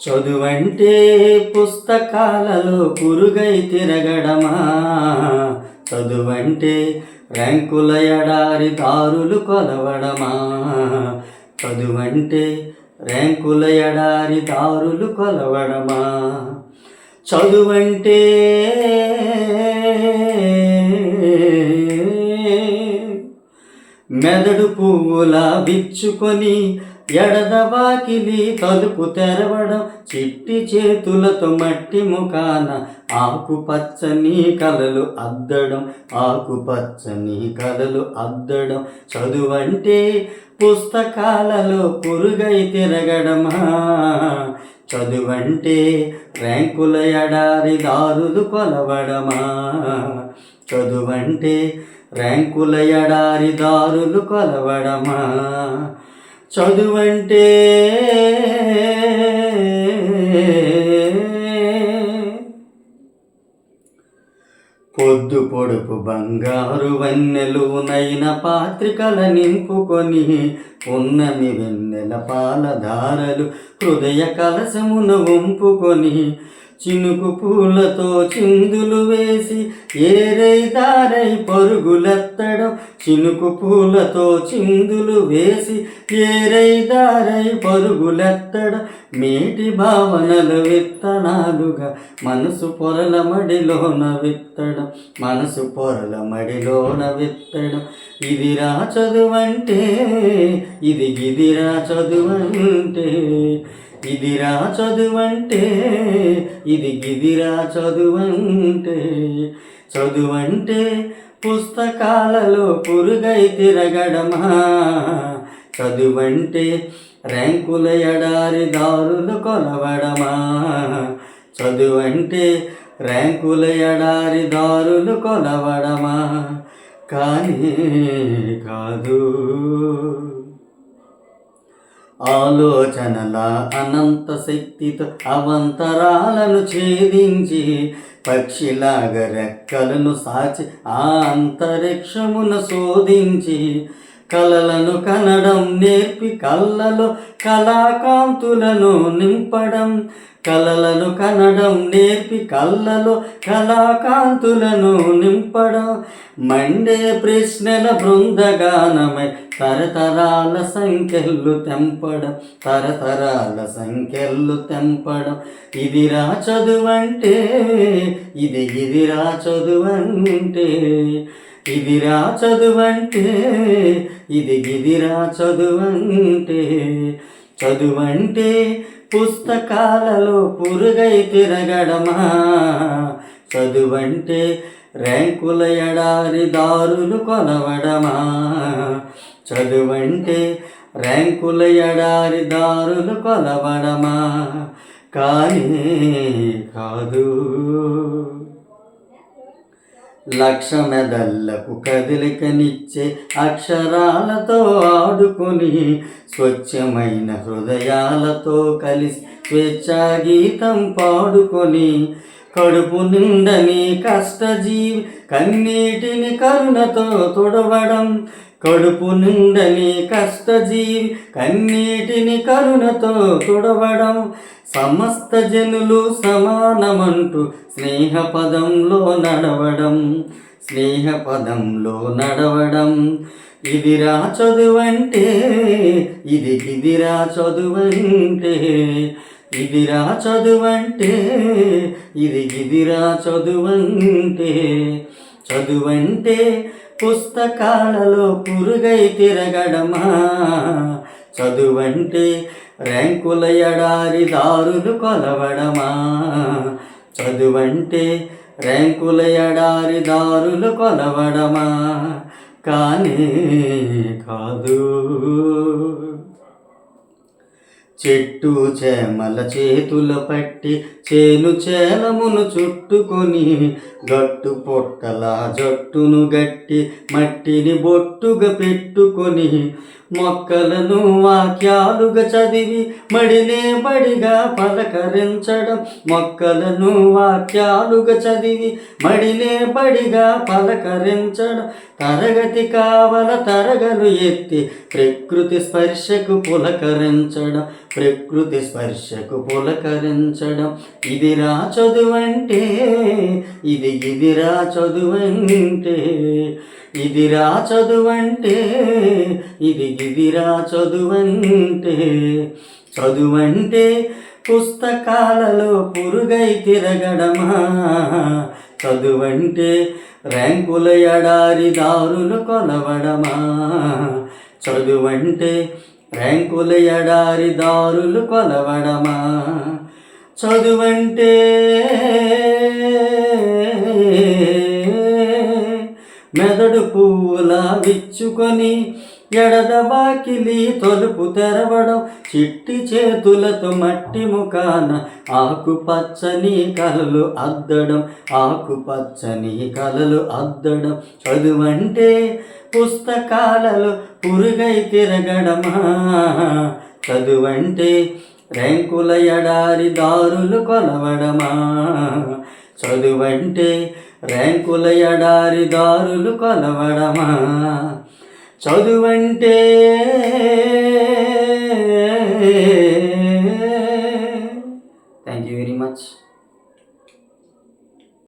చదువంటే పుస్తకాలలో పురుగై తిరగడమా? చదువంటే ర్యాంకుల ఎడారి దారులు కొలవడమా? చదువంటే ర్యాంకుల ఎడారి దారులు కొలవడమా? చదువంటే మెదడు పువ్వులా ఎడద వాకిలి తలుపు తెరవడం చిట్టి చేతులతో మట్టి ముఖాన ఆకుపచ్చని కలలు అద్దడం ఆకుపచ్చని కలలు అద్దడం. చదువంటే పుస్తకాలలో పురుగై తిరగడమా? చదువంటే ర్యాంకుల ఎడారి దారులు కొలవడమా? చదువంటే ర్యాంకుల ఎడారి దారులు కొలవడమా? చదువంటే పొద్దు పొడుపు బంగారు వెన్నెలు నైన పాత్రికల నింపుకొని ఉన్నమి వెన్నెల పాలధారలు హృదయ కలసమున వంపుకొని చినుకు పూలతో చిందులు వేసి ఏరై దారై పరుగులెత్తడం చినుకు పూలతో చిందులు వేసి కేరైదారై దారై మేటి భావనలు విత్తనాలుగా మనసు పొరల మడిలోన విత్తడం మనసు పొరల మడిలోన విత్తడం. ఇదిరా చదువంటే ఇది గిదిరా చదువంటే. ఇదిరా చదువంటే ఇది గిదిరా చదువంటే. చదువంటే పుస్తకాలలో పురుగై తిరగడమా? చదువంటే ర్యాంకుల ఎడారి దారులు కొలవడమా? చదువంటే ర్యాంకుల ఎడారి దారులు కొలవడమా? కానీ కాదు. ఆలోచనల అనంత శక్తితో అవంతరాలను ఛేదించి పక్షిలాగ రెక్కలను సాచి ఆ అంతరిక్షమున శోధించి కలలను కనడం నేర్పి కళ్ళలో కళాకాంతులను నింపడం. కలలను కనడం నేర్పి కళ్ళలో కళాకాంతులను నింపడం. మండే ప్రశ్నల బృందగానమై తరతరాల సంఖ్యలు తెంపడం. తరతరాల సంఖ్యలు తెంపడం. ఇదిరా చదువంటే ఇది ఇదిరా చదువంటే. ఇదిరా చదువంటే ఇది గిదిరా చదువంటే. చదువంటే పుస్తకాలలో పురుగై తిరగడమా? చదువంటే ర్యాంకుల ఎడారి దారులు కొలవడమా? చదువంటే ర్యాంకుల ఎడారి దారులు కొలవడమా? కానీ కాదు. లక్ష మెదళ్ళకు కదలికనిచ్చే అక్షరాలతో ఆడుకొని స్వచ్ఛమైన హృదయాలతో కలిసి స్వేచ్ఛా గీతం పాడుకొని కడుపు నిండని కష్టజీవి కన్నీటిని కరుణతో తుడవడం. కడుపు నిండని కష్టజీవి కన్నీటిని కరుణతో తుడవడం. సమస్త జనులు సమానమంటూ స్నేహ పదంలో నడవడం. స్నేహ పదంలో నడవడం ఇదిరా చదువంటే ఇది ఇదిరా చదువంటే. ఇదిరా చదువంటే ఇది ఇదిరా చదువంటే. చదువంటే పుస్తకాలలో పురుగై తిరగడమా? చదువంటే ర్యాంకుల ఎడారి దారులు కొలవడమా? చదువంటే ర్యాంకుల ఎడారి దారులు కొలవడమా? కానీ కాదు. చెట్టు చేమల చేతుల పట్టి చేను చేలమును చుట్టుకొని గట్టు పొట్టల జట్టును గట్టి మట్టిని బొట్టుగా పెట్టుకొని మొక్కలను వాక్యాలుగా చదివి మడినే మడిగా పలకరించడం. మొక్కలను వాక్యాలుగా చదివి మడినే బడిగా పలకరించడం. తరగతి కావల తరగలు ఎత్తి ప్రకృతి స్పర్శకు పులకరించడం. ప్రకృతి స్పర్శకు పులకరించడం. ఇదిరా చదువంటే ఇది ఇదిరా చదువంటే ఇదిరా చదువంటే ఇది ఇదిరా చదువంటే చదువంటే పుస్తకాలలో పురుగై తిరగడమా? చదువంటే ర్యాంకుల ఎడారి దారులు కొలవడమా? చదువంటే ర్యాంకుల ఎడారి దారులు కొలవడమా? చదువంటే మెదడు పువ్వులా విచ్చుకొని ఎడదవాకిలి తలుపు తెరవడం చిట్టి చేతులతో మట్టి ముఖాన ఆకుపచ్చని కలలు అద్దడం ఆకుపచ్చని కలలు అద్దడం. చదువంటే పుస్తకాలలో పురుగై తిరగడమా? చదువంటే ర్యాంకుల ఎడారి దారులు కొలవడమా? చదువంటే ర్యాంకుల ఎడారి దారులు కొలవడమా? చదువంటే